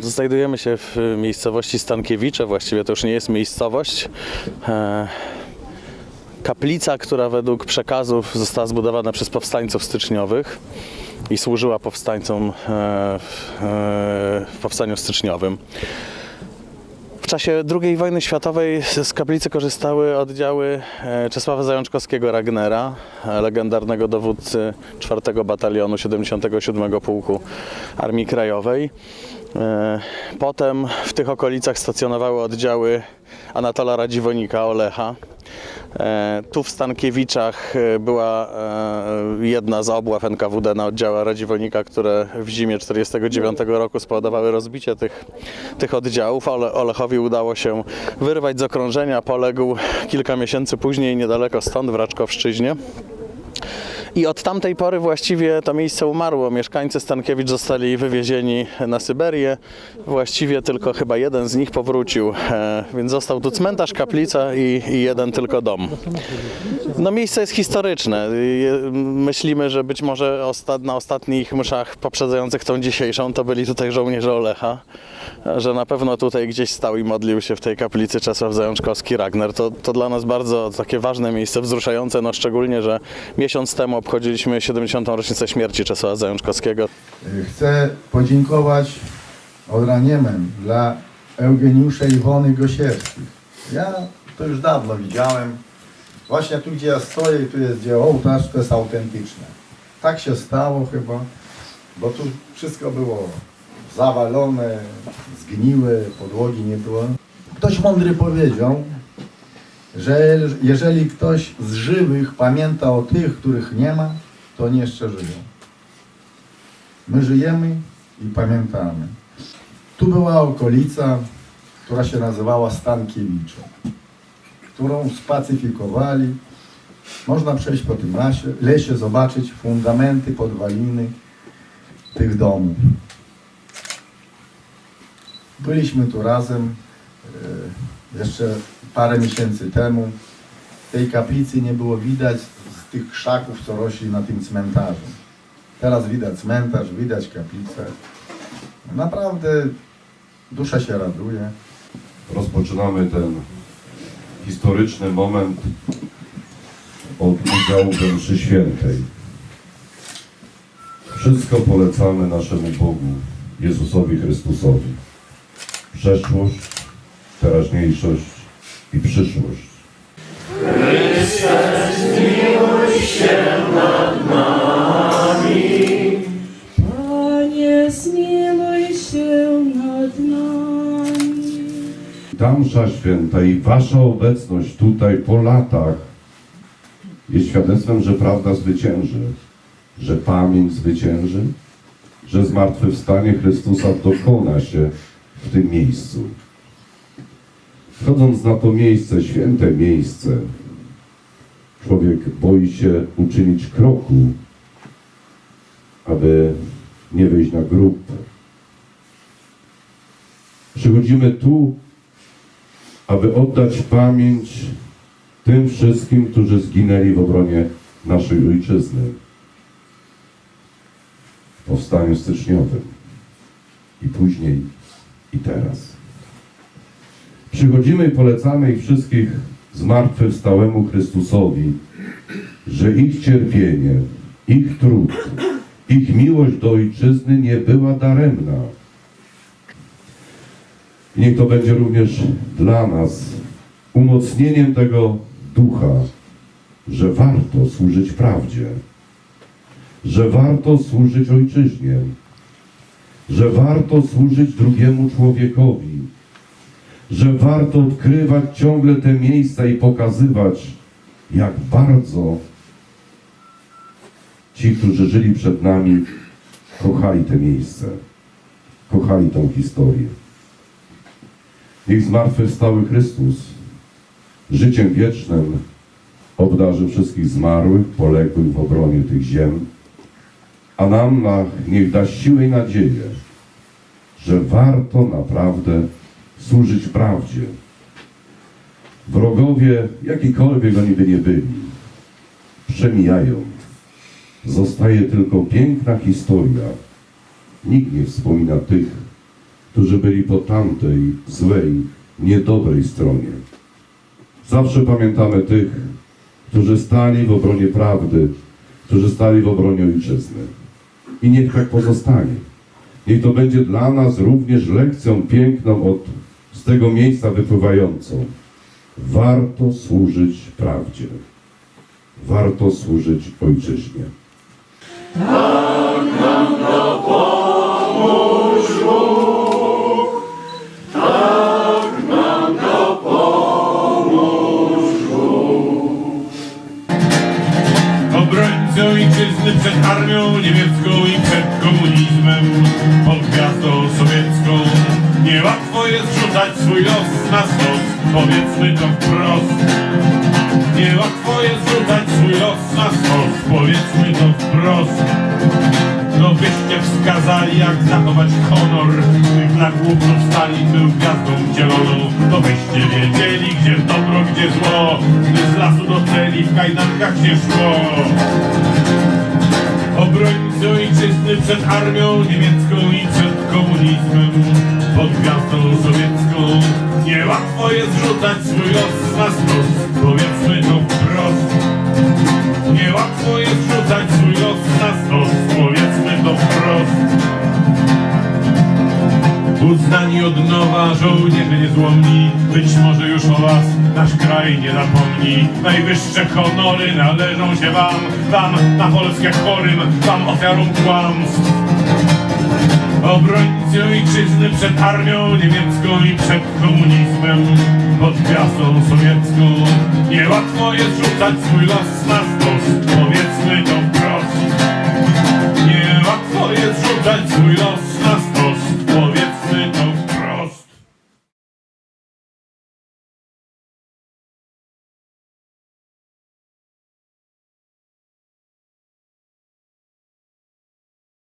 Znajdujemy się w miejscowości Stankiewicze, właściwie to już nie jest miejscowość. E, Kaplica, która według przekazów została zbudowana przez powstańców styczniowych i służyła powstańcom e, w, e, w powstaniu styczniowym. W czasie II wojny światowej z kaplicy korzystały oddziały Czesława Zajączkowskiego Ragnera, legendarnego dowódcy 4 Batalionu 77 Pułku Armii Krajowej. E, Potem w tych okolicach stacjonowały oddziały Anatola Radziwonika Olecha. E, Tu w Stankiewiczach e, była jedna z obław NKWD na oddziała Radziwonika, które w zimie 1949 roku spowodowały rozbicie tych, tych oddziałów. Ole, Olechowi udało się wyrwać z okrążenia, poległ kilka miesięcy później niedaleko stąd w Raczkowszczyźnie. I od tamtej pory właściwie to miejsce umarło. Mieszkańcy Stankiewicz zostali wywiezieni na Syberię. Właściwie tylko chyba jeden z nich powrócił, e, więc został tu cmentarz, kaplica i, i jeden tylko dom. No miejsce jest historyczne. Myślimy, że być może na ostatnich mszach poprzedzających tą dzisiejszą to byli tutaj żołnierze Olecha, że na pewno tutaj gdzieś stał i modlił się w tej kaplicy Czesław Zajączkowski Ragnar. To, to dla nas bardzo takie ważne miejsce, wzruszające, no szczególnie, że miesiąc temu obchodziliśmy 70. rocznicę śmierci Czesława Zajączkowskiego. Chcę podziękować od raniemen dla Eugeniusza Iwony Gosiewskich. Ja to już dawno widziałem. Właśnie tu, gdzie ja stoję, tu jest gdzie ołtarz, to jest autentyczne. Tak się stało chyba, bo tu wszystko było zawalone, zgniłe, podłogi nie było. Ktoś mądry powiedział, że jeżeli ktoś z żywych pamięta o tych, których nie ma, to nie jeszcze żyją. My żyjemy i pamiętamy. Tu była okolica, która się nazywała Stankiewicza, którą spacyfikowali. Można przejść po tym lesie, lesie zobaczyć fundamenty, podwaliny tych domów. Byliśmy tu razem e, jeszcze parę miesięcy temu. Tej kaplicy nie było widać z tych krzaków, co rośli na tym cmentarzu. Teraz widać cmentarz, widać kaplicę. Naprawdę dusza się raduje. rozpoczynamy ten historyczny moment od udziału w mszy świętej. Wszystko polecamy naszemu Bogu, Jezusowi Chrystusowi. Przeszłość, teraźniejszość i przyszłość. Panie, zmiłuj się nad nami. Ta msza święta i Wasza obecność tutaj po latach jest świadectwem, że prawda zwycięży, że pamięć zwycięży, że zmartwychwstanie Chrystusa dokona się w tym miejscu. Wchodząc na to miejsce, święte miejsce, człowiek boi się uczynić kroku, aby nie wejść na grób. Przychodzimy tu, aby oddać pamięć tym wszystkim, którzy zginęli w obronie naszej ojczyzny w powstaniu styczniowym i później i teraz. Przychodzimy i polecamy ich wszystkich zmartwychwstałemu Chrystusowi, że ich cierpienie, ich trud, ich miłość do ojczyzny nie była daremna. I niech to będzie również dla nas umocnieniem tego ducha, że warto służyć prawdzie, że warto służyć ojczyźnie, że warto służyć drugiemu człowiekowi, że warto odkrywać ciągle te miejsca i pokazywać, jak bardzo ci, którzy żyli przed nami, kochali te miejsce, kochali tą historię. Niech zmartwychwstały Chrystus życiem wiecznym obdarzy wszystkich zmarłych, poległych w obronie tych ziem, a nam na, niech da siłę i nadzieję, że warto naprawdę służyć prawdzie. Wrogowie, jakikolwiek oni by nie byli, przemijają. Zostaje tylko piękna historia. Nikt nie wspomina tych, którzy byli po tamtej złej, niedobrej stronie. Zawsze pamiętamy tych, którzy stali w obronie prawdy, którzy stali w obronie ojczyzny. I niech tak pozostanie. Niech to będzie dla nas również lekcją piękną od z tego miejsca wypływającą. Warto służyć prawdzie. Warto służyć ojczyźnie. Obrońcy ojczyzny przed armią niemiecką i przed komunizmem, pod gwiazdą sowiecką. Niełatwo jest rzucać swój los na stos, powiedzmy to wprost. Niełatwo jest rzucać swój los na stos, powiedzmy to wprost. No wyście wskazali, jak zachować honor, gdy dla głupców stali był gwiazdą wcieloną. To byście wiedzieli, gdzie dobro, gdzie zło, gdy z lasu do celi w kajdankach się szło. Ojczyzny przed armią niemiecką i przed komunizmem, pod gwiazdą sowiecką. Niełatwo jest rzucać swój los na stos, powiedzmy to wprost. Niełatwo jest rzucać swój Uznani od nowa żołnierze niezłomni, być może już o was nasz kraj nie zapomni. Najwyższe honory należą się wam, wam na Polskę chorym, wam ofiarom kłamstw. Obrońcy ojczyzny przed armią niemiecką i przed komunizmem, pod gwiazdą sowiecką. Niełatwo jest rzucać swój los na stos, powiedzmy to wprost. Niełatwo jest rzucać swój los na stos,